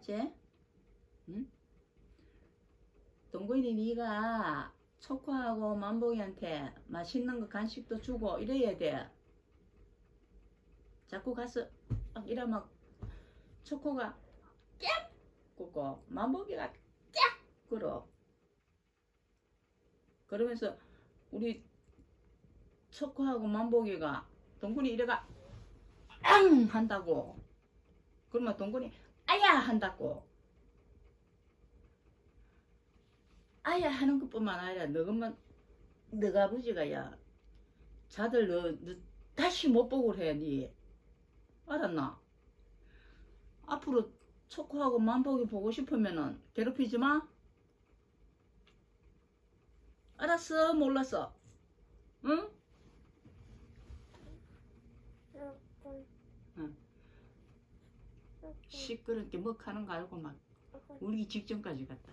알았지? 응? 동근이 네가 초코하고 만복이한테 맛있는 거 간식도 주고 이래야 돼. 자꾸 가서 막막 초코가 깍 굽고 만복이가 깍 끓어. 그러면서 우리 초코하고 만복이가 동근이 이래가 앙 한다고. 그러면 동근이 아야 한다고. 아야 하는 것뿐만 아니라 너것만 너가 아버지가 야 자들 너, 너 다시 못 보고 해 니. 알았나? 앞으로 초코하고 만복이 보고 싶으면은 괴롭히지 마. 알았어? 몰랐어? 응? 시끄럽게 먹 하는 거 알고 막 울기 직전까지 갔다.